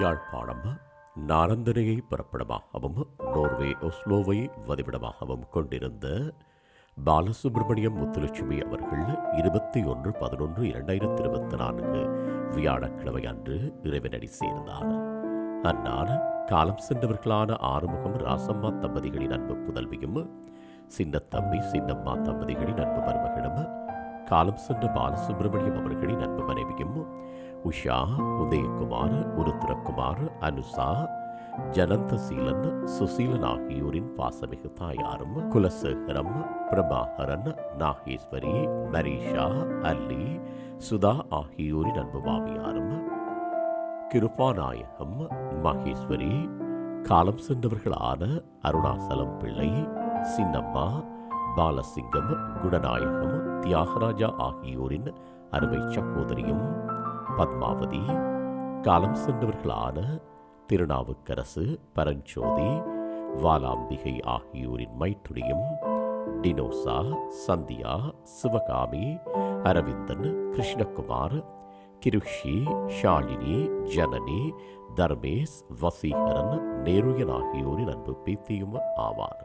Yazhpanam நாரந்தனையை பிறப்பிடமாகவும் Norway ஒஸ்லோவை வதிவிடமாகவும் கொண்டிருந்த பாலசுப்ரமணியம் முத்துலட்சுமி அவர்கள் இருபத்தி ஒன்று பதினொன்று இரண்டாயிரத்தி இருபத்தி நான்கு வியாழக்கிழமை அன்று இறைவனடி சேர்ந்தார். அந்நாள் காலம் சென்றவர்களான ஆறுமுகம் ராசம்மா தம்பதிகளின் அன்பு புதல்வியும் சின்னத்தம்பி சின்னம்மா தம்பதிகளின் அன்பு மருமகளும் காலம் சென்ற பாலசுப்ரமணியம் அவர்களின் அன்பு மனைவியும் உஷா உதயகுமார் உருத்ரகுமார் அனுசா ஜனந்தசீலன் சுசீலன் ஆகியோரின் பாசமிகு தாயாரும் குலசேகரம் பிரபாகரன் நாகேஸ்வரி மரீஷா அல்லி சுதா ஆகியோரின் அன்பு மாமியாரும் கிருபாநாயகம் மகேஸ்வரி காலம் சென்றவர்களான அருணாசலம் பிள்ளை சின்னம்மா பாலசிங்கம் குணநாயகம் தியாகராஜா ஆகியோரின் அருமை சகோதரியும் பத்மாவதி காலம் சென்றவர்களான திருநாவுக்கரசு பரஞ்சோதி வாலாம்பிகை ஆகியோரின் மைத்துடியும் டினோசா சந்தியா சிவகாமி அரவிந்தன் கிருஷ்ணகுமார் கிருஷி ஷாலினி ஜனனி தர்மேஷ் வசீகரன் நேருயன் ஆகியோரின் அன்பு பேத்தியும் ஆவார்.